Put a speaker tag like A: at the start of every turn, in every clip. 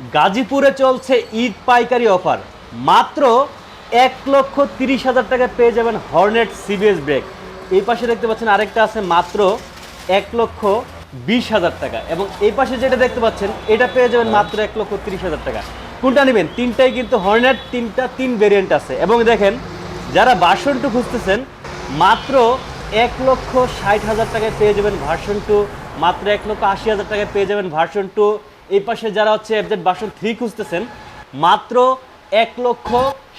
A: গাজীপুরে চলছে ঈদ পাইকারি অফার। মাত্র এক লক্ষ তিরিশ হাজার টাকায় পেয়ে যাবেন হর্নেট সিবিএস ব্রেক। এই পাশে দেখতে পাচ্ছেন আরেকটা আছে মাত্র এক লক্ষ বিশ হাজার টাকা। এবং এই পাশে যেটা দেখতে পাচ্ছেন, এটা পেয়ে যাবেন মাত্র এক লক্ষ তিরিশ হাজার টাকা। কোনটা নেবেন? তিনটাই কিন্তু হর্নেট, তিনটা তিন ভেরিয়েন্ট আছে। এবং দেখেন, যারা ভার্সন টু খুঁজতেছেন, মাত্র এক লক্ষ ষাট হাজার টাকায় পেয়ে যাবেন ভার্সন টু, মাত্র এক লক্ষ আশি হাজার টাকায় পেয়ে যাবেন ভার্সন টু। এই পাশে যারা হচ্ছে এফজেড ভার্সন থ্রি খুঁজতেছেন, মাত্র এক লক্ষ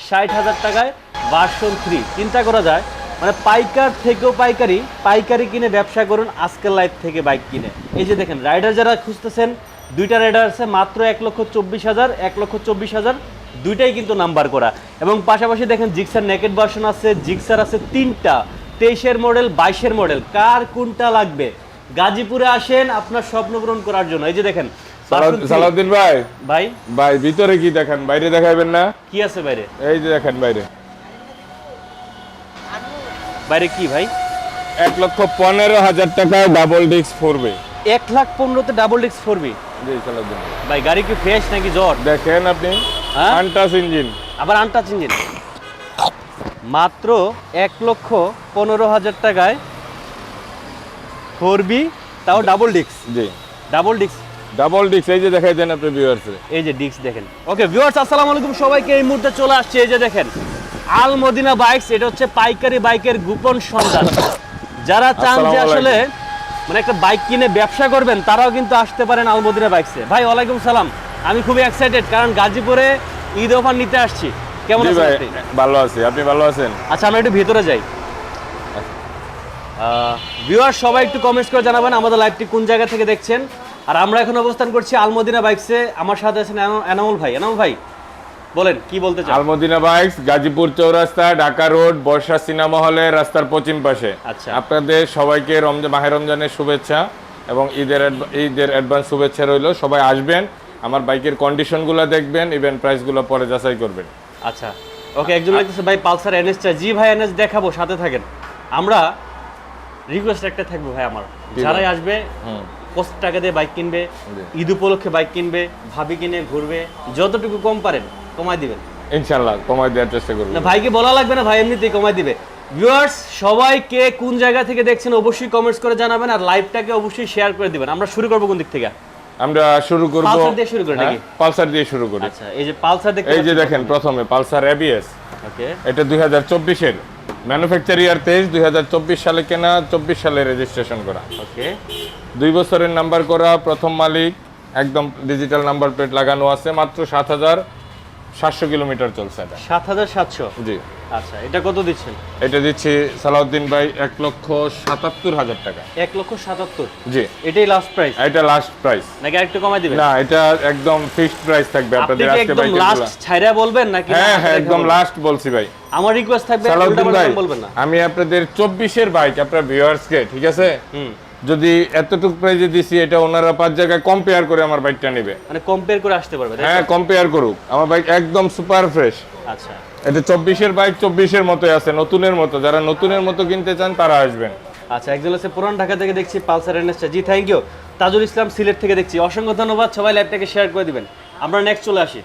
A: ষাট হাজার টাকায় ভার্সন থ্রি চিন্তা করা যায় মানে পাইকার থেকেও পাইকারি পাইকারি কিনে ব্যবসা করুন, আজকের লাইফ থেকে বাইক কিনে। এই যে দেখেন রাইডার যারা খুঁজতেছেন, দুইটা রাইডার আছে, মাত্র এক লক্ষ চব্বিশ হাজার, এক লক্ষ চব্বিশ হাজার, দুইটাই কিন্তু নাম্বার করা। এবং পাশাপাশি দেখেন জিক্সার নেকেট ভার্সন আছে জিক্সার আছে তিনটা, তেইশের মডেল বাইশের মডেল কার কোনটা লাগবে? গাজীপুরে আসেন আপনার স্বপ্ন পূরণ করার জন্য। এই যে দেখেন
B: সালাউদ্দিন ভাই।
A: ভাই?
B: ভাই ভিতরে কি দেখেন? বাইরে দেখাইবেন না?
A: কি আছে বাইরে?
B: এই যে দেখেন বাইরে।
A: বাইরে কি ভাই?
B: এক লক্ষ পনেরো হাজার টাকায় ডাবল ডিস্ক ফোরবে
A: এক লাখ পনেরোতে ডাবল ডিস্ক ফোরবি
B: জি সালাউদ্দিন ভাই।
A: গাড়ি কি ফ্রেশ নাকি জ্বর?
B: দেখেন আপনি।
A: হ্যাঁ?
B: আনটাস ইঞ্জিন
A: আবার আনটাচ ইঞ্জিন মাত্র এক লক্ষ পনেরো হাজার টাকায় ফোর বি তাও ডাবল ডিস্ক
B: জি।
A: ডাবল ডিস্ক
B: ডাবল ডিস্ক এই যে দেখাই দেন আপনি ভিউয়ার্সে
A: এই যে ডিস্ক দেখেন। ওকে ভিউয়ার্স আসসালামু আলাইকুম। সবাইকে এই মুহূর্তে চলে আসছে এই যে দেখেন। আল মদিনা বাইকস এটা হচ্ছে পাইকারি বাইকের গোপন সন্ধান। যারা চান যে আসলে মানে একটা বাইক কিনে ব্যবসা করবেন তারাও কিন্তু আসতে পারেন আল মদিনা বাইকসে ভাই ওয়ালাইকুম সালাম। আমি খুবই এক্সাইটেড কারণ গাজীপুরে ঈদ অফার নিতে আসছি। কেমন আছেন আপনি?
B: ভালো আছি। আপনি ভালো আছেন?
A: আচ্ছা আমরা একটু ভিতরে যাই। ভিউয়ার সবাই একটু কমেন্টস করে জানাবেন আমাদের লাইভটি কোন জায়গা থেকে দেখছেন। আর আমরা এখন অবস্থান করছি আলমদিনা বাইকসে। আমার সাথে আছেন এনামুল ভাই। এনামুল ভাই বলেন কি বলতে চান?
B: Almadina bikes Gazipur Chowrasta Dhaka road Barsha cinema হলে রাস্তার পশ্চিম পাশে।
A: আচ্ছা।
B: আপনাদের সবাইকে রমজান মাহে রমজানের শুভেচ্ছা এবং ঈদের ঈদের অ্যাডভান্স শুভেচ্ছা রইল। সবাই আসবেন আমার বাইকের কন্ডিশনগুলো দেখবেন ইভেন প্রাইসগুলো পরে যাচাই করবেন।
A: আচ্ছা। ওকে একজন লাগতেছে ভাই পালসার এনএস চাই। জি ভাই এনএস দেখাবো সাথে থাকেন। আমরা রিকোয়েস্ট একটা থাকবে ভাই আমার। যারাই আসবে
B: হুম
A: টাকা দিয়ে বাইক কিনবে ঈদ উপলক্ষে বাইক কিনবে ভাবি কিনে ঘুরবে যতটুকু কম পারেন কমায় দিবেন।
B: ইনশাল্লাহ কমাই দেওয়ার চেষ্টা করব।
A: না ভাইকে বলা লাগবে না ভাই এমনিতেই কমাই দিবে। ভিউয়ার্স সবাই কে কোন জায়গা থেকে দেখছেন অবশ্যই কমেন্টস করে জানাবেন আর লাইভটাকে অবশ্যই শেয়ার করে দিবেন। আমরা শুরু করব কোন দিক থেকে?
B: আমরা শুরু করব
A: পালসার দিয়ে শুরু করি নাকি?
B: হ্যাঁ, পালসার দিয়ে শুরু করি।
A: আচ্ছা এই যে পালসার দেখতে
B: এই যে দেখেন প্রথমে পালসার এবিএস
A: ওকে
B: এটা দুই হাজার চব্বিশের। ম্যানুফ্যাকচার ইয়ার তেইশ দুই হাজার চব্বিশ সালে কেনা চব্বিশ সালে রেজিস্ট্রেশন করা।
A: ওকে।
B: দুই বছরের নাম্বার করা প্রথম মালিক একদম ডিজিটাল নাম্বার প্লেট লাগানো আছে মাত্র সাত হাজার সাতশো কিলোমিটার চলছে এটা।
A: সাত হাজার সাতশো?
B: জি।
A: আচ্ছা এটা কত দিচ্ছেন?
B: এটা দিচ্ছি সালাউদ্দিন ভাই এক লক্ষ সাতাত্তর হাজার টাকা।
A: এক লক্ষ সাতাত্তর?
B: জি।
A: এটাই লাস্ট প্রাইস
B: এটা লাস্ট প্রাইস
A: নাকি আরেকটু কমাই দিবেন?
B: না এটা একদম ফিক্সড প্রাইস থাকবে আপনাদের আজকে
A: একদম লাস্ট ছাইরা বলবেন নাকি
B: হ্যাঁ হ্যাঁ একদম লাস্ট বলছি ভাই।
A: আমার রিকোয়েস্ট থাকবে
B: সালাউদ্দিন ভাই
A: বলবেন না।
B: আমি আপনাদের চব্বিশের বাইক আপনার ভিউয়ার্সকে ঠিক আছে?
A: হুম।
B: যদি এতটুকু প্রাইজে দিছি এটা ওনারা পাঁচ জায়গায় কম্পেয়ার করে আমার বাইকটা নেবে।
A: মানে কম্পেয়ার করে আসতে পারবে
B: হ্যাঁ কম্পেয়ার করুক। আমার বাইক একদম সুপার ফ্রেশ
A: আচ্ছা।
B: এটা চব্বিশের বাইক চব্বিশের মতোই আছে নতুনের মতো। যারা নতুনের মতো কিনতে চান তারা আসবেন।
A: আচ্ছা একজন আছে পুরান ঢাকা থেকে দেখছি পালসার এনএসটা জি থ্যাংক ইউ তাজুল ইসলাম সিলেট থেকে দেখছি। অসংখ্য ধন্যবাদ সবাই লাইভটাকে শেয়ার করে দিবেন। আমরা নেক্সট চলে আসি।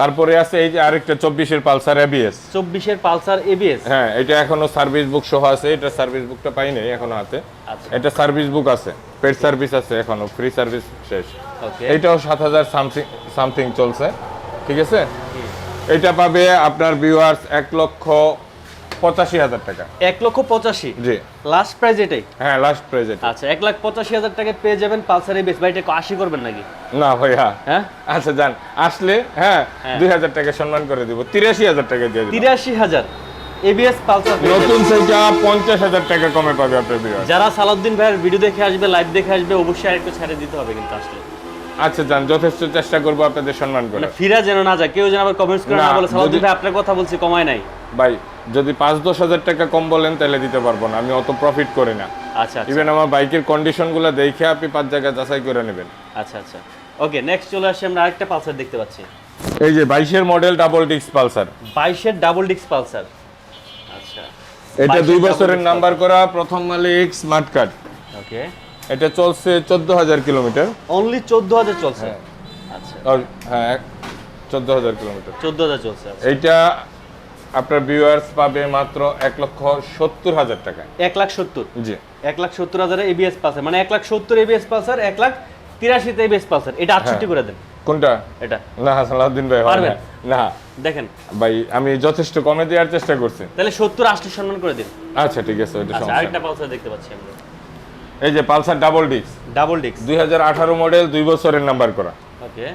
B: তারপরে আছে এই যে আরেকটা চব্বিশের পালসার এবিএস
A: চব্বিশের পালসার এবিএস
B: হ্যাঁ এটা এখনও সার্ভিস বুক সহ আছে এটা সার্ভিস বুকটা পাই নাই এখনও হাতে।
A: আচ্ছা।
B: এটা সার্ভিস বুক আছে পেড সার্ভিস আছে এখনও ফ্রি সার্ভিস শেষ।
A: ওকে
B: এইটাও সাত হাজার সামথিং সামথিং চলছে ঠিক আছে? এটা পাবে আপনার ভিউয়ার্স এক লক্ষ পঁচাশি হাজার টাকা।
A: এক লক্ষ পঁচাশি?
B: জি।
A: লাস্ট প্রাইস এটাই?
B: হ্যাঁ লাস্ট এটা
A: আচ্ছা এক লাখ পঁচাশি হাজার টাকায় পেয়ে যাবেন পালসার এবিএস ভাই এটা আশি করবেন নাকি?
B: না ভাইয়া।
A: হ্যাঁ?
B: আচ্ছা যান। আসলে হ্যাঁ
A: হ্যাঁ।
B: দুই হাজার টাকা সম্মান করে দিব। তিরাশি হাজার টাকা দিয়ে
A: তিরাশি হাজার। এবিএস পালসার
B: নতুন পঞ্চাশ হাজার টাকা কমে পাবে আপনার
A: যারা সালাউদ্দিন ভাইয়ের ভিডিও দেখে আসবে লাইভ দেখে আসবে অবশ্যই আরেকটু ছেড়ে দিতে হবে কিন্তু আসলে।
B: আচ্ছা যান যথেষ্ট চেষ্টা করব আপনাদের সম্মান করে
A: মানে ফিরা যেন না যায় কেউ যেন আবার কমেন্টস করে না, বলে সালাউদ্দিন ভাই আপনার কথা বলছি কমায় নাই।
B: ভাই যদি পাঁচ দশ হাজার টাকা কম বলেন তাহলে দিতে পারব না। আমি অত প্রফিট করি না।
A: আচ্ছা আচ্ছা।
B: ইভেন আমার বাইকের কন্ডিশনগুলো দেখে আপনি পাঁচ জায়গায় যাচাই করে নেবেন।
A: আচ্ছা আচ্ছা। ওকে নেক্সট চলে আসি আমরা আরেকটা পালসার দেখতে পাচ্ছি।
B: এই যে বাইশের মডেল ডাবল ডিক্স পালসার
A: বাইশের ডাবল ডিক্স পালসার আচ্ছা।
B: এটা দুই বছরের নাম্বার করা প্রথম মালিক স্মার্ট কার্ড
A: ওকে
B: এটা চলছে চোদ্দ হাজার কিলোমিটার।
A: অনলি চোদ্দ হাজার চলছে। আচ্ছা।
B: হ্যাঁ চোদ্দ হাজার কিলোমিটার।
A: চোদ্দ হাজার চলছে আচ্ছা।
B: আপনার ভিউয়ার্স পাবে মাত্র এক লক্ষ সত্তর হাজার টাকা
A: এক লাখ সত্তর?
B: জি।
A: এক লাখ সত্তর হাজারে এবিএস পালসার মানে এক লাখ সত্তর এবিএস পালসার এক লাখ তিরাশিতে এবিএস পালসার এটা আটষট্টি করে দেন।
B: কোনটা?
A: এটা।
B: না সালাউদ্দিন ভাই হয়
A: পারবেন?
B: না।
A: দেখেন।
B: ভাই আমি যথেষ্ট কমে দেওয়ার চেষ্টা করছি।
A: তাহলে সত্তর আশি সম্মান করে দিন।
B: আচ্ছা ঠিক আছে ওইটা
A: আচ্ছা
B: সমস্যা
A: আরেকটা পালসার দেখতে পাচ্ছি আমরা।
B: এই যে পালসার ডাবল ডিস্ক
A: ডাবল ডিক্স
B: দুই মডেল দুই বছরের নাম্বার করা।
A: ওকে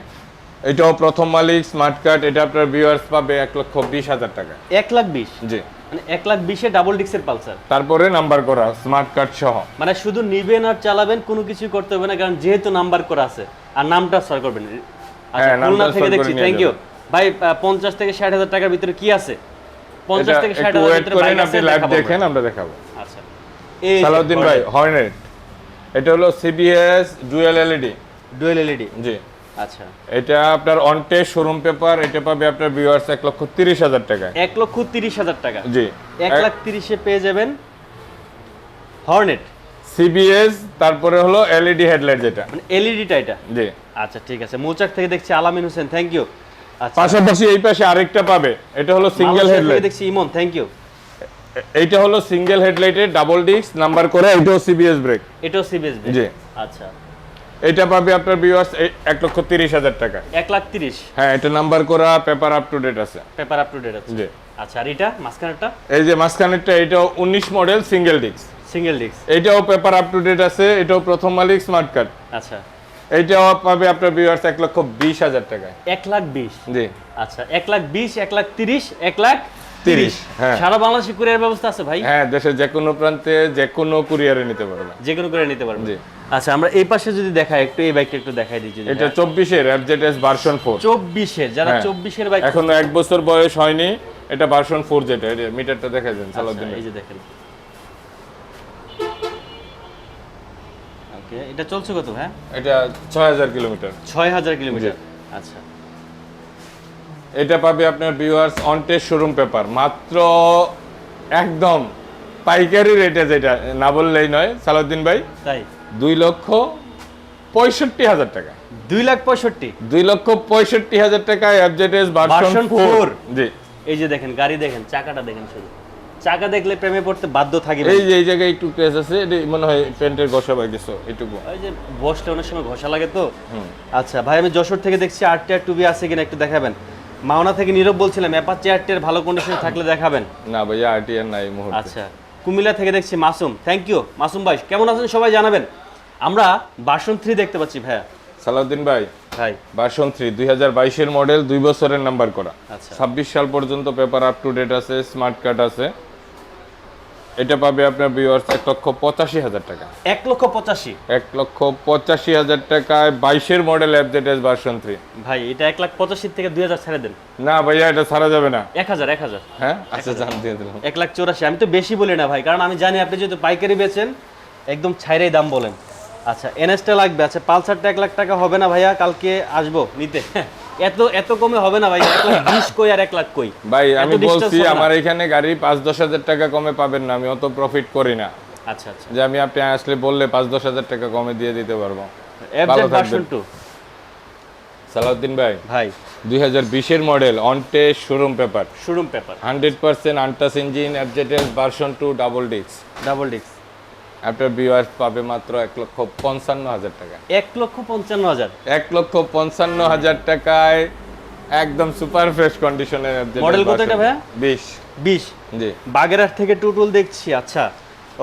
B: এটাও প্রথম মালিক স্মার্ট কার্ড এটা আপনার ভিউয়ার্স পাবে এক লক্ষ বিশ হাজার টাকা।
A: এক লাখ বিশ?
B: জি।
A: মানে এক লাখ বিশে ডাবল ডিক্সের পালসার?
B: তারপরে নাম্বার করা স্মার্ট কার্ড সহ।
A: মানে শুধু নিবেন আর চালাবেন কোনো কিছু করতে হবে না কারণ যেহেতু নাম্বার করা আছে আর নামটা সর করবেন। আচ্ছা
B: হ্যাঁ,
A: খুলনা থেকে দেখছি থ্যাংক ইউ ভাই পঞ্চাশ থেকে ষাট হাজার টাকার ভিতরে কি আছে? পঞ্চাশ থেকে ষাট হাজার ভিতরে বাইক
B: আপনি
A: আছে
B: লাইভ দেখেন
A: আমরা।
B: আমরা দেখাবো।
A: আচ্ছা। এই
B: সালাউদ্দিন ভাই হর্নেট এটা হলো CBS dual LED
A: dual LED
B: জি।
A: আচ্ছা।
B: এটা আপনার অনটে শোরুম পেপার এটা পাবে আপনার ভিউয়ার্স এক লক্ষ তিরিশ হাজার টাকা
A: এক লক্ষ তিরিশ হাজার টাকা।
B: জি।
A: এক লাখ তিরিশে পেয়ে যাবেন হর্নেট
B: সিবিএস তারপরে হলো এলইডি হেডলাইট যেটা।
A: মানে এলইডিটা এটা?
B: জি।
A: আচ্ছা ঠিক আছে। মৌচাক থেকে দেখছি আলামিন হোসেন থ্যাংক ইউ আচ্ছা।
B: পাশাপাশি এই পাশে আরেকটা পাবে। এটা হলো সিঙ্গেল হেডলাইট
A: দেখছি ইমন থ্যাংক ইউ
B: এইটা হলো সিঙ্গেল হেডলাইটের ডাবল ডিস্ক নাম্বার করে এটাও সিবিএস ব্রেক
A: এটাও সিবিএস
B: জি।
A: আচ্ছা।
B: এটা পাবে আপনার ভিউয়ার্স এক লক্ষ তিরিশ হাজার টাকা।
A: এক লাখ তিরিশ?
B: হ্যাঁ এটা নাম্বার করা পেপার আপ টু ডেট আছে।
A: পেপার আপ টু ডেট আছে।
B: জি।
A: আচ্ছা আর এটা মাঝখানেরটা?
B: এই যে মাঝখানেরটা এটাও উনিশ model single disc
A: single disc
B: এটাও পেপার আপ টু ডেট আছে এটাও প্রথম মালিক স্মার্ট কার্ড
A: আচ্ছা।
B: এইটাও পাবে আপনার ভিউয়ার্স এক লক্ষ বিশ হাজার টাকায়।
A: এক লাখ বিশ?
B: জি।
A: আচ্ছা এক লাখ বিশ এক লাখ তিরিশ এক লাখ
B: তিরিশ, হ্যাঁ।
A: সারা বাংলাদেশে কুরিয়ার ব্যবস্থা আছে ভাই?
B: হ্যাঁ দেশের যে কোনো প্রান্তে যে কোনো কুরিয়ারে নিতে পারবে।
A: যে কোনো করে নিতে পারবেন
B: জি।
A: আচ্ছা আমরা এই পাশে যদি দেখাই একটু এই বাইকটা একটু দেখাই যদি
B: এটা চব্বিশের এফজেড এস ভার্সন ফোর
A: চব্বিশের যারা
B: হ্যাঁ।
A: চব্বিশের বাইক
B: এখনও এক বছর বয়স হয়নি এটা ভার্সন ফোর যেটা মিটারটা দেখা যান সালাউদ্দিন
A: এই যে দেখেন। ওকে এটা চলছে কত হ্যাঁ
B: এটা ছয় হাজার কিলোমিটার।
A: ছয় হাজার কিলোমিটার। আচ্ছা।
B: এটা পাবে আপনার viewers on test showroom paper মাত্র একদম পাইকারি রেটে যেটা না বললেই নয় সালাউদ্দিন ভাই।
A: তাই?
B: দুই লক্ষ পঁয়ষট্টি হাজার টাকা।
A: দুই লাখ পঁয়ষট্টি?
B: দুই লক্ষ পঁয়ষট্টি হাজার টাকা এফজেডএস ভার্সন ফোর জি।
A: এই যে দেখেন গাড়ি দেখেন চাকাটা দেখেন শুধু। চাকা দেখলে প্রেমে পড়তে বাধ্য থাকি
B: এই যে এই জায়গায় একটু ক্রেজ আছে মনে হয় প্যান্টের ঘষা পাই গেছো এইটুকু
A: ওই যে বসলে অনেক সময় ঘষা লাগে তো? আচ্ছা ভাই আমি যশোর থেকে দেখছি আর টিয়ার টুবি আছে কিনা একটু দেখাবেন। মাওনা থেকে নীরব বলছিলাম অ্যাপাচি আর টিয়ার ভালো কন্ডিশনে থাকলে দেখাবেন।
B: না ভাইয়া আরটিআর নাই মুহূর্তে।
A: আচ্ছা কুমিল্লা থেকে দেখছি মাসুম। থ্যাংক ইউ মাসুম ভাই। কেমন আছেন সবাই জানাবেন? আমরা বাসন থ্রি দেখতে পাচ্ছি ভাইয়া।
B: সালাউদ্দিন ভাই
A: ভাই।
B: ভার্সন থ্রি দুই হাজার বাইশের মডেল দুই বছরের নাম্বার করা।
A: আচ্ছা।
B: ছাব্বিশ সাল পর্যন্ত পেপার আপ টু ডেট আছে স্মার্ট কার্ড আছে। এটা পাবে আপনার ভিউয়ার্স এক লক্ষ পঁচাশি হাজার টাকা।
A: এক লক্ষ পঁচাশি।
B: এক লক্ষ পঁচাশি হাজার টাকায় বাইশের মডেল এফজেডএস ভার্সন থ্রি
A: ভাই এটা এক লাখ পঁচাশির থেকে দুই হাজার ছেড়ে দেন।
B: না ভাইয়া এটা ছাড়া যাবে না।
A: এক হাজার এক হাজার।
B: হ্যাঁ? আচ্ছা জান দিয়ে দিলাম।
A: এক লাখ চৌরাশি আমি তো বেশি বলি না ভাই কারণ আমি জানি আপনি যেহেতু পাইকারি বেচেন একদম ছাইরাই দাম বলেন। আচ্ছা এনএসটা লাগবে আচ্ছা পালসারটা এক লাখ টাকা হবে না ভাইয়া কালকে আসব নিতে। এত এত কমে হবে না ভাই বিশ কই আর এক লাখ কই?
B: ভাই আমি বলছি আমার এখানে গাড়ি পাঁচ দশ হাজার টাকা কমে পাবেন না আমি অত প্রফিট করি না।
A: আচ্ছা আচ্ছা।
B: যে আমি আপনি আসলে বললে পাঁচ দশ হাজার টাকা কমে দিয়ে দিতে পারব। সালাউদ্দিন ভাই
A: ভাই।
B: দুই হাজার বিশের model অনটে showroom paper
A: showroom paper
B: hundred percent untouch engine FZS version two double disc
A: double disc
B: আপনার ভিউয়ার্স পাবে মাত্র এক লক্ষ পঞ্চান্ন হাজার টাকা।
A: এক লক্ষ পঞ্চান্ন হাজার।
B: এক লক্ষ পঞ্চান্ন হাজার টাকায় একদম সুপার ফ্রেশ কন্ডিশনের
A: Model কত এটা ভাইয়া?
B: বিশ।
A: বিশ।
B: জি।
A: বাগেরহাট থেকে টুটুল দেখছি আচ্ছা।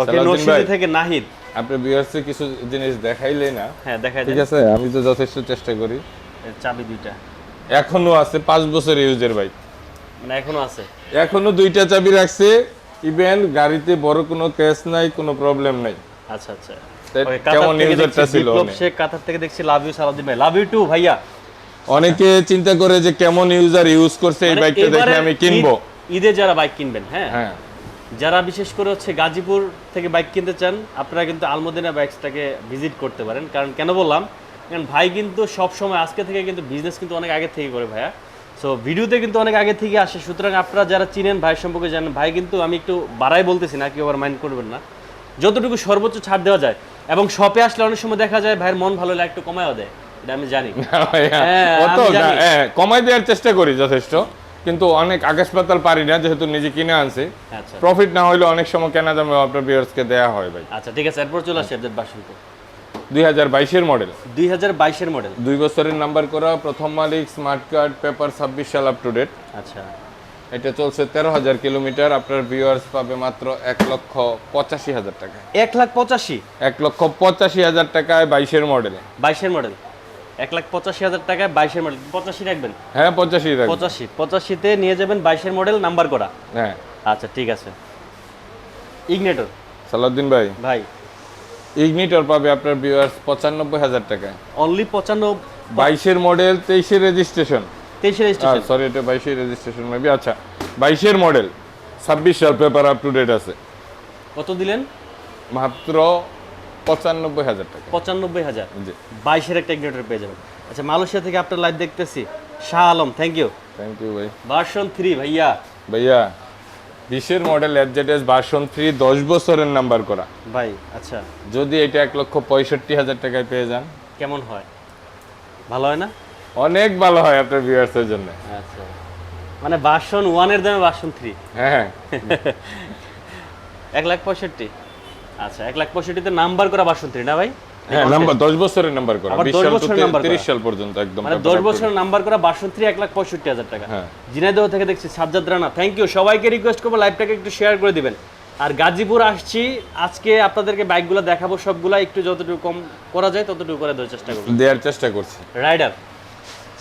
A: ওকে নরসিংদী থেকে নাহিদ।
B: আপনার ভিউয়ার্সে কিছু জিনিস দেখাইলে না।
A: হ্যাঁ দেখাই
B: ঠিক আছে আমি তো যথেষ্ট চেষ্টা করি।
A: চাবি দুইটা।
B: এখনও আছে পাঁচ বছর ইউজের বাইক
A: মানে এখনও আছে।
B: এখনও দুইটা চাবি রাখছে ইভেন গাড়িতে বড় কোনো ক্যাশ নাই কোনো প্রবলেম নাই।
A: আচ্ছা আচ্ছা।
B: কেমন ইউজারটা ছিল উনি?
A: কাতার থেকে দেখছি লাভ ইউ সালাউদ্দিন ভাই। লাভ ইউ টু ভাইয়া।
B: অনেকে চিন্তা করে যে কেমন ইউজার ইউজ করছে এই
A: মানে
B: বাইকটা দেখে আমি কিনবো।
A: ঈদে যারা বাইক কিনবেন হ্যাঁ?
B: হ্যাঁ।
A: যারা বিশেষ করে হচ্ছে গাজীপুর থেকে বাইক কিনতে চান আপনারা কিন্তু আলমদিনা বাইকসটাকে ভিজিট করতে পারেন। কারণ কেন বললাম? কারণ ভাই কিন্তু সব সময় আজকে থেকে কিন্তু বিজনেস কিন্তু অনেক আগে থেকে করে ভাইয়া। সো ভিডিওতে কিন্তু অনেক আগে থেকে আসে। সুতরাং আপনারা যারা চিনেন ভাই সম্পর্কে জানেন ভাই কিন্তু আমি একটু বাড়াই বলতেছি না কেউ আবার মাইন্ড করবেন না। যতটুকু সর্বোচ্চ ছাড় দেওয়া যায় এবং শপে আসলে অনেক সময় দেখা যায় ভাইয়ের মন ভালো লাগে একটু কমায়ও দেয় এটা আমি জানি। হ্যাঁ।
B: হ্যাঁ, কমাই দেওয়ার চেষ্টা করি যথেষ্ট কিন্তু অনেক আকাশ পাতাল পারি না যেহেতু নিজে কিনে আনছি।
A: আচ্ছা।
B: প্রফিট না হইলে অনেক সময় কেনা দামে আপনার ভিউয়ার্সকে দেয়া হয় ভাই।
A: আচ্ছা ঠিক আছে এরপর চলে আসি এফজেড বাসন্ত
B: দুই হাজার বাইশের মডেল।
A: দুই হাজার বাইশের মডেল।
B: দুই বছরের নাম্বার করা প্রথম মালিক স্মার্ট কার্ড পেপার ছাব্বিশ সাল আপ টু ডেট
A: আচ্ছা।
B: এটা চলছে তেরো হাজার কিলোমিটার আপনার ভিউয়ার্স পাবে মাত্র এক লক্ষ পঁচাশি হাজার টাকা।
A: এক লাখ পঁচাশি।
B: এক লক্ষ পঁচাশি হাজার টাকায় বাইশের মডেল।
A: বাইশের মডেল। এক লাখ পঁচাশি হাজার টাকায় বাইশের মডেল। পঁচাশি রাখবেন?
B: হ্যাঁ পঁচাশি
A: পঁচাশি। পঁচাশিতে নিয়ে যাবেন বাইশের মডেল নাম্বার করা।
B: হ্যাঁ।
A: আচ্ছা ঠিক আছে। ইগনেটর
B: সালাউদ্দিন ভাই।
A: ভাই
B: ইগনিটর পাবে আপনার ভিউয়ার্স পঁচানব্বই হাজার টাকায়।
A: অনলি পঁচানব্বই
B: বাইশের মডেল তেইশের রেজিস্ট্রেশন
A: তেইশের স্টেশন
B: সরি এটা বাইশের রেজিস্ট্রেশন মেবি আচ্ছা। বাইশের মডেল ছাব্বিশ সাল পেপার আপ টু ডেট আছে।
A: কত দিলেন?
B: মাত্র পঁচানব্বই হাজার টাকা।
A: পঁচানব্বই হাজার। বাইশের একটা ইগনেটর পেয়ে যাবেন। আচ্ছা মালয়েশিয়া থেকে আপনার লাইভ দেখতেছি। Shah Alam thank you
B: thank you ভাই।
A: ভার্সন থ্রি ভাইয়া।
B: ভাইয়া। বিশের মডেল এফজেডএস ভার্সন থ্রি দশ বছরের নাম্বার করা।
A: ভাই আচ্ছা।
B: যদি এটা এক লক্ষ পঁয়ষট্টি হাজার টাকায় পেয়ে যান।
A: কেমন হয়? ভালো হয় না?
B: অনেক ভালো হয় আপনার ভিউয়ার্সের জন্য।
A: আচ্ছা। মানে ভার্সন ওয়ানের দামে ভার্সন থ্রি
B: হ্যাঁ
A: এক লাখ পঁয়ষট্টি? আচ্ছা এক লাখ পঁয়ষট্টিতে নাম্বার করা ভার্সন থ্রি না ভাই?
B: হ্যাঁ নাম্বার দশ বছরের নাম্বার করা
A: 10
B: সাল সাল পর্যন্ত একদম
A: মানে বছরের নাম্বার করা বাসন থ্রি এক লাখ পঁয়ষট্টি হাজার টাকা।
B: হ্যাঁ।
A: থেকে দেখছি সাজ্জাদ রানা। থ্যাংক ইউ সবাইকে রিকোয়েস্ট করব লাইভটাকে একটু শেয়ার করে দিবেন। আর গাজীপুর আসছি। আজকে আপনাদেরকে বাইকগুলো দেখাবো সবগুলা একটু যতটুকু কম করা যায় ততটুকু করে দেওয়ার চেষ্টা করব।
B: দেওয়ার চেষ্টা করছি।
A: রাইডার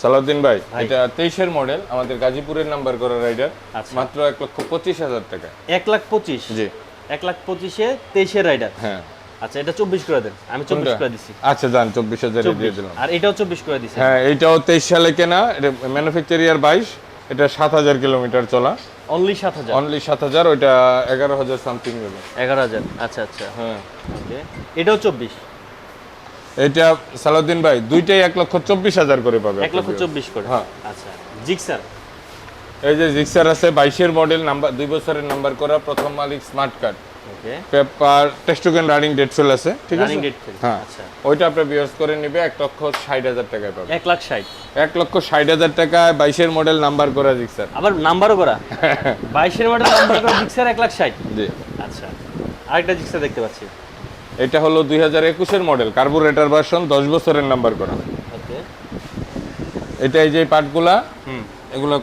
B: সালাউদ্দিন ভাই এটা তেইশের মডেল আমাদের গাজীপুরের নাম্বার করা রাইডার
A: আচ্ছা।
B: মাত্র এক লক্ষ পঁচিশ হাজার টাকা।
A: এক লাখ পঁচিশ।
B: জি।
A: এক লাখ পঁচিশে তেইশের রাইডার
B: হ্যাঁ।
A: আচ্ছা এটা চব্বিশ করে দেন। আমি চব্বিশ
B: কোনটা?
A: করে দিছি।
B: আচ্ছা হাজারে দিয়ে দিলাম।
A: আর এটাও চব্বিশ করে দিছি।
B: হ্যাঁ এইটাও তেইশ সালে কেনা এটা ম্যানুফ্যাকচার ইয়ার বাইশ এটা সাত হাজার কিলোমিটার চলা।
A: অনলি সাত হাজার।
B: অনলি সাত হাজার ওইটা এগারো হাজার সামথিং হবে।
A: এগারো হাজার আচ্ছা আচ্ছা।
B: হ্যাঁ।
A: ওকে এটাও চব্বিশ।
B: এটা সালাউদ্দিন ভাই দুইটাই এক লক্ষ চব্বিশ হাজার করে পাবে
A: এক লক্ষ চব্বিশ করে।
B: হ্যাঁ।
A: আচ্ছা জিক্সার।
B: এই যে জিক্সার আছে বাইশের মডেল নাম্বার দুই বছরের নাম্বার করা প্রথম মালিক স্মার্ট কার্ড পেপার টেস্টোকেন রানিং ডেট ফেল আছে ঠিক আছে? হ্যাঁ।
A: আচ্ছা।
B: ওইটা আপনি বিয়ার্স করে নিবে এক লক্ষ ষাট হাজার টাকায় পাবে
A: এক লাখ ষাট।
B: এক লক্ষ ষাট হাজার টাকায় বাইশের মডেল নাম্বার করা জিক্সার
A: আবার নাম্বারও করা? বাইশের মডেল নাম্বার করা জিক্সার এক লাখ ষাট।
B: জি।
A: আচ্ছা। আরেকটা জিক্সার দেখতে পাচ্ছি।
B: এটা হলো দুই হাজার একুশের মডেল কার্বোরেটার ভার্সন দশ বছরের নাম্বার করা।
A: ওকে
B: এটা এই যে পার্টগুলা এগুলো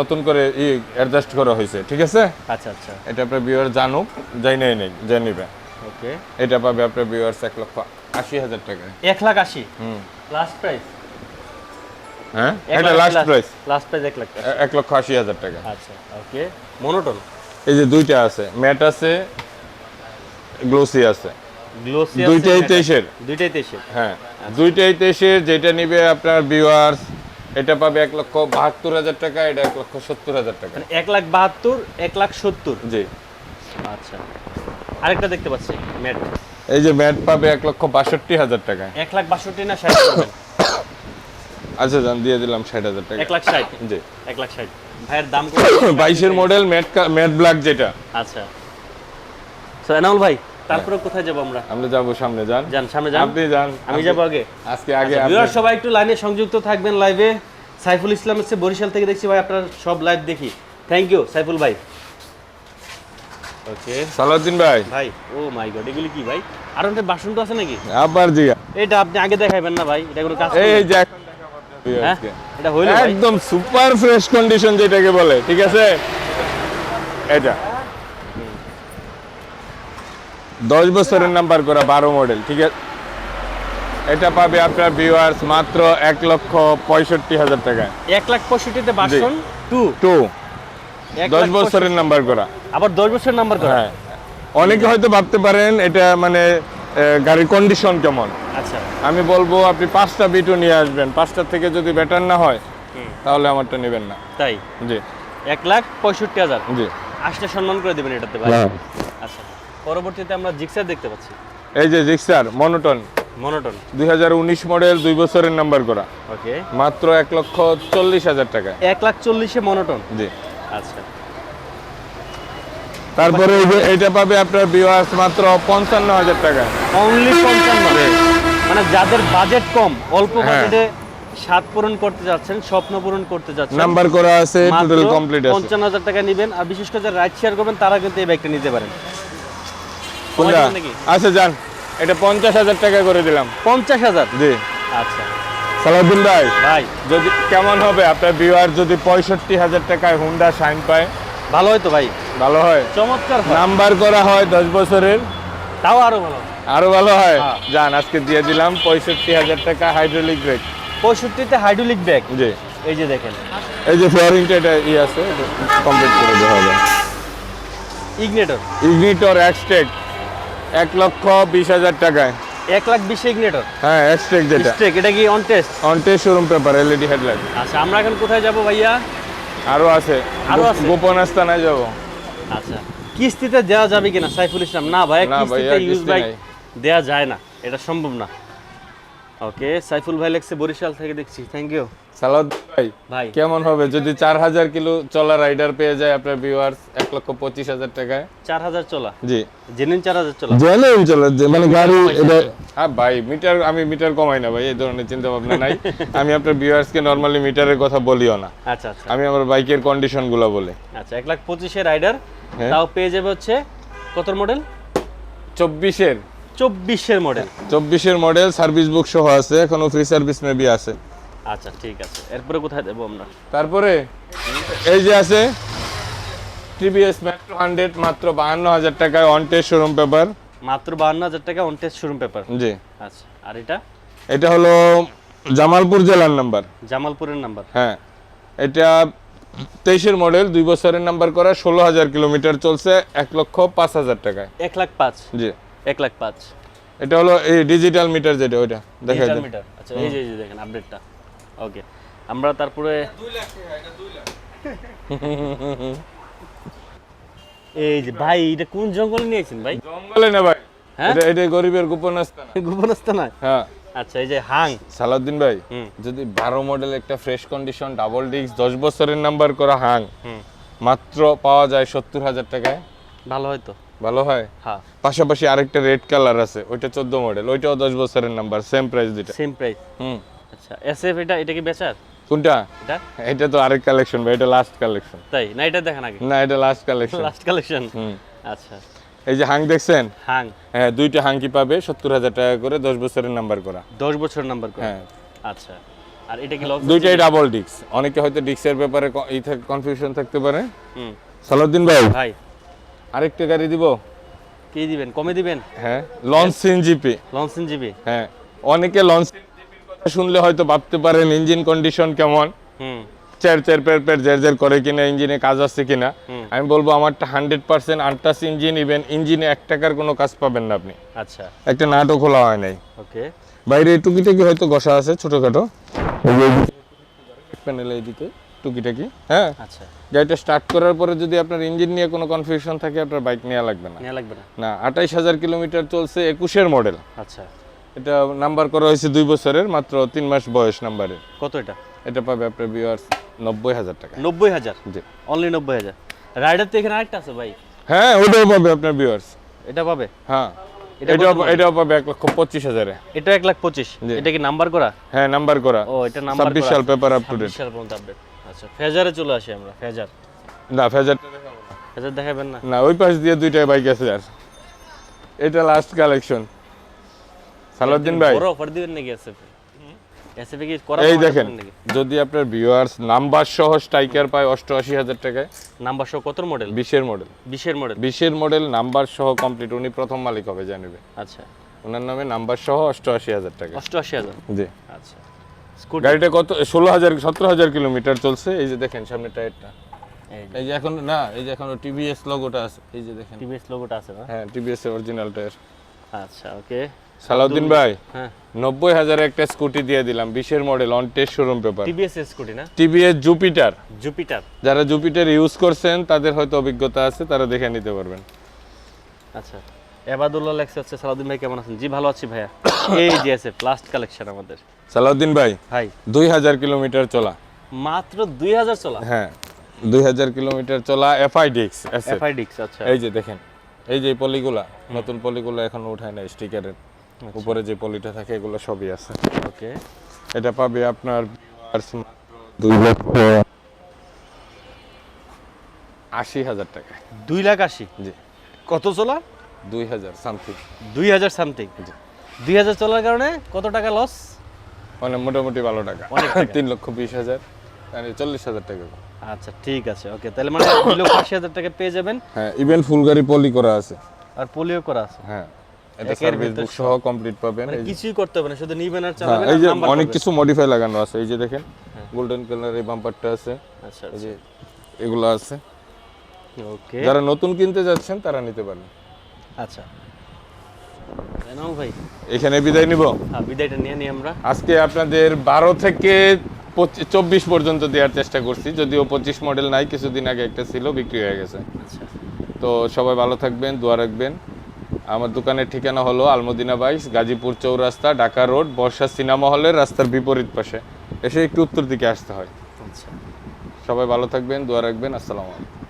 B: নতুন করে ই অ্যাডজাস্ট করা হয়েছে ঠিক আছে?
A: আচ্ছা আচ্ছা।
B: এটা আপনার ভিউয়ার জানুক যাই নেই নেই যাই নিবে।
A: ওকে
B: এটা পাবে আপনার ভিউয়ার্স এক লক্ষ আশি হাজার টাকায়।
A: এক লাখ আশি?
B: হুম।
A: লাস্ট প্রাইস
B: হ্যাঁ? এটা লাস্ট প্রাইস
A: লাস্ট প্রাইস এক লাখ টাকা।
B: এক লক্ষ আশি হাজার টাকা।
A: আচ্ছা ওকে মনোটন
B: এই যে দুইটা আছে ম্যাট আছে গ্লোসি আছে। দুইটাই তেইশের।
A: দুইটাই তেইশের?
B: হ্যাঁ। দুইটাই তেইশের যেটা নিবে আপনার ভিউয়ার্স এটা পাবে এক লক্ষ বাহাত্তর হাজার টাকা এটা এক লক্ষ সত্তর হাজার টাকা।
A: মানে এক লাখ বাহাত্তর এক লাখ সত্তর?
B: জি।
A: আচ্ছা। আরেকটা দেখতে পাচ্ছি ম্যাট।
B: এই যে ম্যাট পাবে এক লক্ষ বাষট্টি হাজার টাকা।
A: এক লাখ বাষট্টি না ষাট?
B: আচ্ছা যান দিয়ে দিলাম ষাট হাজার টাকা।
A: এক লাখ ষাট?
B: জি।
A: এক লাখ ষাট। ভাইয়ের দাম
B: বাইশের মডেল ম্যাট ম্যাট ব্ল্যাক যেটা।
A: আচ্ছা। তো এনাউল ভাই তারপরে কোথায় যাব আমরা?
B: আমরা যাব সামনে যান।
A: যান সামনে যান।
B: আপনি যান।
A: আমি যাব আগে।
B: আজকে আগে
A: আচ্ছা, সবাই একটু লাইনে সংযুক্ত থাকবেন লাইভে সাইফুল ইসলাম এসে বরিশাল থেকে দেখছি ভাই আপনার সব লাইভ দেখি। থ্যাংক ইউ সাইফুল ভাই। ওকে
B: সালাউদ্দিন ভাই।
A: ভাই ও মাই গড এগুলি কি ভাই? আর একটা বাসন তো আছে নাকি?
B: আবার জিগা।
A: এটা আপনি আগে দেখাইবেন না ভাই এটা কোনো কাজ
B: এই যে
A: হ্যাঁ। এটা হইল
B: একদম সুপার ফ্রেশ কন্ডিশন যেটাকে বলে ঠিক আছে? এটা দশ বছরের নাম্বার করা বারো মডেল ঠিক আছে? এটা পাবে আপনার ভিউয়ার্স মাত্র এক লক্ষ পঁয়ষট্টি হাজার টাকায়।
A: এক লাখ পঁয়ষট্টিতে বাসন টু
B: টু দশ বছরের নাম্বার করা।
A: আবার দশ বছর নাম্বার করা?
B: হ্যাঁ। অনেকে হয়তো ভাবতে পারেন এটা মানে গাড়ির কন্ডিশন কেমন।
A: আচ্ছা।
B: আমি বলব আপনি পাঁচটা বিটও নিয়ে আসবেন। পাঁচটার থেকে যদি বেটার না হয় তাহলে আমারটা নেবেন না।
A: তাই?
B: জি।
A: এক লাখ পঁয়ষট্টি হাজার।
B: জি।
A: আসলে সম্মান করে দেবেন এটাতে ভাই। আচ্ছা। পরবর্তীতে আমরা জিক্সার দেখতে পাচ্ছি।
B: এই যে জিক্সার মনোটন।
A: মনোটন।
B: দুই মডেল দুই বছরের নাম্বার করা।
A: ওকে।
B: মাত্র এক লক্ষ চল্লিশ হাজার টাকা।
A: এক লাখ চল্লিশে মনোটন?
B: জি।
A: আচ্ছা।
B: তারপরে এটা পাবে আপনার মাত্র পঞ্চান্ন হাজার টাকা।
A: অনলি পঞ্চান্ন। মানে যাদের বাজেট কম অল্প
B: হ্যাঁ।
A: বাজেটে স্বাদ পূরণ করতে যাচ্ছেন স্বপ্ন পূরণ করতে যাচ্ছেন
B: নাম্বার করা আছে টোটাল কমপ্লিট আছে।
A: পঞ্চান্ন হাজার টাকা নেবেন। আর বিশেষ করে যারা রাইড শেয়ার করবেন তারা কিন্তু এই বাইকটা নিতে পারেন।
B: আচ্ছা যান। এটা পঞ্চাশ হাজার টাকা করে দিলাম।
A: পঞ্চাশ হাজার?
B: জি।
A: আচ্ছা।
B: সালাউদ্দিন ভাই
A: ভাই।
B: যদি কেমন হবে? আপনার ভিউয়ার যদি পঁয়ষট্টি হাজার টাকায় হুন্ডা শাইন পায়?
A: ভালো হয়তো ভাই।
B: ভালো হয়।
A: চমৎকার হয়।
B: নাম্বার করা হয় দশ বছরের।
A: তাও আরও ভালো।
B: আরও ভালো হয়?
A: হ্যাঁ।
B: যান আজকে দিয়ে দিলাম পঁয়ষট্টি হাজার টাকা হাইড্রোলিক ব্রেক
A: পঁয়ষট্টিতে হাইড্রোলিক ব্যাগ
B: জি।
A: এই যে দেখেন।
B: এই যে ফ্লোরিংটা এটা ই আছে কমপ্লিট করে দেওয়া হবে।
A: ইগনেটর
B: ইগনিটর এক্সটেক এক লক্ষ বিশ হাজার টাকায়।
A: এক লাখ বিশ ইগনেটর
B: হ্যাঁ স্ট্রেক যেটা।
A: স্ট্রেক এটা কি on test
B: on test showroom paper LED headlight
A: আচ্ছা আমরা এখন কোথায় যাব ভাইয়া?
B: আরও আছে। আরও
A: আছে?
B: গোপন স্থানে যাব।
A: আচ্ছা কিস্তিতে দেওয়া যাবে কিনা সাইফুল ইসলাম? না ভাই কিস্তিতে ইউজ বাইক। দেওয়া যায় না এটা সম্ভব না। ওকে সাইফুল ভাই লেগছে বরিশাল থেকে দেখছি থ্যাংক ইউ
B: সালাদ ভাই
A: ভাই।
B: কেমন হবে? যদি চার হাজার কিলো চলা রাইডার পেয়ে যায় আপনার ভিউয়ার্স এক লক্ষ পঁচিশ হাজার টাকায়।
A: চার হাজার চলা?
B: জি।
A: জেনুইন চার হাজার চলা?
B: জেনুইন চলে মানে গাড়ি হ্যাঁ ভাই মিটার আমি মিটার কমাই না ভাই এই ধরনের চিন্তা ভাবনা নাই। আমি আপনার ভিউয়ার্সকে নর্মালি মিটারের কথা বলিও না।
A: আচ্ছা আচ্ছা।
B: আমি আমার বাইকের কন্ডিশনগুলো বলি।
A: আচ্ছা এক লাখ পঁচিশে রাইডার
B: হ্যাঁ।
A: তাও পেয়ে যাবে হচ্ছে কত মডেল
B: চব্বিশের।
A: চব্বিশের মডেল
B: চব্বিশের মডেল সার্ভিস বুক সহ আছে এখনও ফ্রি সার্ভিস মেবি আছে।
A: আচ্ছা ঠিক আছে। এরপরে কোথায় দেবো আমরা?
B: তারপরে এই যে আছে টিভিএস মেট্রো হান্ড্রেড মাত্র বাহান্ন হাজার টাকায় অন টেস্ট শোরুম পেপার
A: মাত্র বাহান্ন হাজার টাকা অন টেস্ট শোরুম পেপার
B: জি।
A: আচ্ছা আর এটা?
B: এটা হলো জামালপুর জেলার নাম্বার
A: জামালপুরের নাম্বার
B: হ্যাঁ এটা তেইশের মডেল দুই বছরের নাম্বার করা ষোলো হাজার কিলোমিটার চলছে এক লক্ষ পাঁচ হাজার টাকায়।
A: এক লাখ পাঁচ।
B: জি।
A: এক লাখ পাঁচ।
B: এটা হলো এই ডিজিটাল মিটার যেটা ওইটা দেখাই
A: ডিজিটাল
B: দেন।
A: মিটার আচ্ছা এই যে এই যে দেখেন আপডেটটা ওকে আমরা তারপরে এই যে ভাই এটা কোন জঙ্গলে নিয়েছেন ভাই?
B: জঙ্গলে না ভাই
A: হ্যাঁ?
B: এটা এটা গরিবের গোপন আস্তানা হ্যাঁ।
A: আচ্ছা এই যে হাং।
B: সালাউদ্দিন ভাই যদি বারো মডেল একটা ফ্রেশ কন্ডিশন ডাবল ডিস্ক দশ বছরের নাম্বার করা হাং মাত্র পাওয়া যায় সত্তর হাজার টাকায়।
A: ভালো হয়তো
B: ভালো হয়?
A: হ্যাঁ।
B: পাশাপাশি আরেকটা রেড কালার আছে ওইটা চোদ্দ মডেল ওইটাও দশ বছরের নাম্বার সেম প্রাইস দুইটা
A: সেম প্রাইস
B: হুম।
A: আচ্ছা এসএফ এটা এটা কি বেচার?
B: কোনটা?
A: এটা?
B: এটা তো আরেক কালেকশন ভাই এটা লাস্ট কালেকশন
A: তাই? না এটা দেখেন আগে।
B: না এটা লাস্ট কালেকশন
A: লাস্ট কালেকশন
B: হুম।
A: আচ্ছা।
B: এই যে হাং দেখছেন?
A: হাং।
B: হ্যাঁ দুইটা হাঙ্কি পাবে? সত্তর হাজার টাকা করে দশ বছরের নাম্বার করা।
A: দশ বছর নাম্বার করে?
B: হ্যাঁ।
A: আচ্ছা। আর এটা কি লক
B: দুইটাই ডাবল ডিস্ক অনেকে হয়তো ডিস্কের ব্যাপারে ক- ই কনফিউশন থাকতে পারে।
A: হুম।
B: সালাউদ্দিন ভাই।
A: ভাই।
B: আরেকটা গাড়ি দিব।
A: কি দিবেন? কমে দিবেন?
B: হ্যাঁ লঞ্চ সিনজিপি
A: লঞ্চন জিবি
B: হ্যাঁ অনেকে লঞ্চ কথা শুনলে হয়তো ভাবতে পারেন ইঞ্জিন কন্ডিশন কেমন?
A: হুম।
B: চের চের পের পের জের জের করে কিনা ইঞ্জিনে কাজ আছে কিনা? আমি বলব আমারটা hundred percent untouch engine even ইঞ্জিনে এক টাকার কোনো কাজ পাবেন না আপনি।
A: আচ্ছা।
B: একটা নাটও খোলা হয় নাই।
A: ওকে।
B: বাইরে টুকিটাকি হয়তো ঘষা আছে ছোটখাটো। প্যানেল এইদিকে টুকিটাকি হ্যাঁ?
A: আচ্ছা।
B: গাড়িটা স্টার্ট করার পরে যদি আপনার ইঞ্জিন নিয়ে কোনো কনফিউশন থাকে আপনার বাইক নেওয়া লাগবে না।
A: নেওয়া লাগবে না।
B: না আঠাইশ হাজার কিলোমিটার চলছে একুশের মডেল
A: আচ্ছা।
B: এটা নাম্বার করা হয়েছে দুই বছরের মাত্র তিন মাস বয়স নাম্বারের
A: কত এটা?
B: এটা পাবে আপনার ভিউয়ার্স নব্বই হাজার টাকা।
A: নব্বই হাজার?
B: জি।
A: অনলি নব্বই হাজার। রাইডার তো এখানে আরেকটা আছে ভাই।
B: হ্যাঁ ওটাও পাবে আপনার ভিউয়ার্স
A: এটা পাবে?
B: হ্যাঁ।
A: এটা
B: এটাও এটাও পাবে এক লক্ষ পঁচিশ হাজারে।
A: এটা এক লাখ পঁচিশ। এটা কি নাম্বার করা?
B: হ্যাঁ নাম্বার করা।
A: ও এটা নাম্বার
B: ছাব্বিশ সাল পেপার আপ টু ডেট
A: সাল পর্যন্ত আপডেট আচ্ছা ফেজারে চলে আসি আমরা ফেজার।
B: না ফেজার
A: ফেজার দেখাবেন না?
B: না ওই পাশ দিয়ে দুইটাই বাইক আছে আর। এটা লাস্ট কালেকশন সালাউদ্দিন ভাই।
A: বড় অফার দিবেন নাকি করা
B: এই দেখেন যদি আপনার ভিউয়ার্স নাম্বার সহ স্ট্রাইকার পায় অষ্টআশি হাজার টাকায়।
A: নাম্বার সহ কত মডেল
B: বিশের মডেল
A: বিশের মডেল
B: বিশের মডেল নাম্বার সহ কমপ্লিট উনি প্রথম মালিক হবে জানবে।
A: আচ্ছা।
B: ওনার নামে নাম্বার সহ অষ্টআশি হাজার টাকা।
A: অষ্টআশি হাজার?
B: জি।
A: আচ্ছা।
B: গাড়িটা কত? ষোলো হাজার সতেরো হাজার কিলোমিটার চলছে। এই যে দেখেন সামনে টায়ারটা।
A: এই
B: যে। এখন না এই যে এখন টিভিএস লোগোটা আছে। এই যে দেখেন।
A: টিভিএস লোগোটা আছে না?
B: হ্যাঁ টিভিএস এর অরিজিনাল টায়ার
A: আচ্ছা ওকে
B: সালাউদ্দিন ভাই
A: হ্যাঁ।
B: নব্বই হাজার একটা স্কুটি দিয়ে দিলাম বিশের model on test showroom paper
A: TVS scooty না?
B: টিভিএস জুপিটার
A: জুপিটার
B: যারা জুপিটার ইউজ করছেন তাদের হয়তো অভিজ্ঞতা আছে তারা দেখে নিতে পারবেন।
A: আচ্ছা। এবাদুল্লাহ লেখছে হচ্ছে সালাউদ্দিন ভাই কেমন আছেন? জি ভালো আছি ভাইয়া। এই যে আছে লাস্ট কালেকশন আমাদের।
B: সালাউদ্দিন ভাই
A: ভাই।
B: দুই হাজার কিলোমিটার চলা।
A: মাত্র দুই হাজার চলা?
B: হ্যাঁ দুই হাজার কিলোমিটার চলা এফআই ডিক্স
A: এফআই ডিক্স আচ্ছা।
B: এই যে দেখেন এই যে পলিগুলা নতুন পলিগুলা এখনও উঠায় না স্টিকারের উপরে যে পলিটা থাকে এগুলো সবই আছে।
A: ওকে।
B: এটা পাবে আপনার দুই লক্ষ আশি হাজার টাকা।
A: দুই লাখ আশি?
B: জি।
A: কত চলা?
B: দুই হাজার সামথিং
A: দুই হাজার সামথিং দুই হাজার চলার কারণে কত টাকা লস
B: মানে মোটামুটি ভালো টাকা। তিন লক্ষ বিশ হাজার মানে চল্লিশ হাজার টাকা।
A: আচ্ছা ঠিক আছে ওকে তাহলে মানে দুই লক্ষ আশি হাজার টাকা পেয়ে যাবেন।
B: হ্যাঁ ইভেন ফুল গাড়ি পলি করা আছে।
A: আর পোলিও করা আছে।
B: হ্যাঁ এটা সার্ভিস বুক সহ কমপ্লিট পাবেন।
A: মানে কিছুই করতে হবে না শুধু নিবেন আর
B: হ্যাঁ,
A: চালাবেন
B: এই যে অনেক কিছু মডিফাই লাগানো আছে। এই যে দেখেন গোল্ডেন কালার এই বাম্পারটা আছে।
A: আচ্ছা
B: এই যে এগুলো আছে।
A: ওকে
B: যারা নতুন কিনতে যাচ্ছেন তারা নিতে পারেন।
A: আচ্ছা। ভাই।
B: এখানে বিদায় নিব?
A: হ্যাঁ বিদায়টা নিয়ে নিই আমরা।
B: আজকে আপনাদের বারো থেকে চব্বিশ পর্যন্ত দেওয়ার চেষ্টা করছি যদিও পঁচিশ মডেল নাই কিছুদিন আগে একটা ছিল বিক্রি হয়ে গেছে।
A: আচ্ছা।
B: তো সবাই ভালো থাকবেন দোয়া রাখবেন। আমার দোকানের ঠিকানা হলো Almadina bikes Gazipur Chowrasta Dhaka road Barsha cinema হলের রাস্তার বিপরীত পাশে। এসে একটু উত্তর দিকে আসতে হয়।
A: আচ্ছা।
B: সবাই ভালো থাকবেন দোয়া রাখবেন আসসালামু আলাইকুম।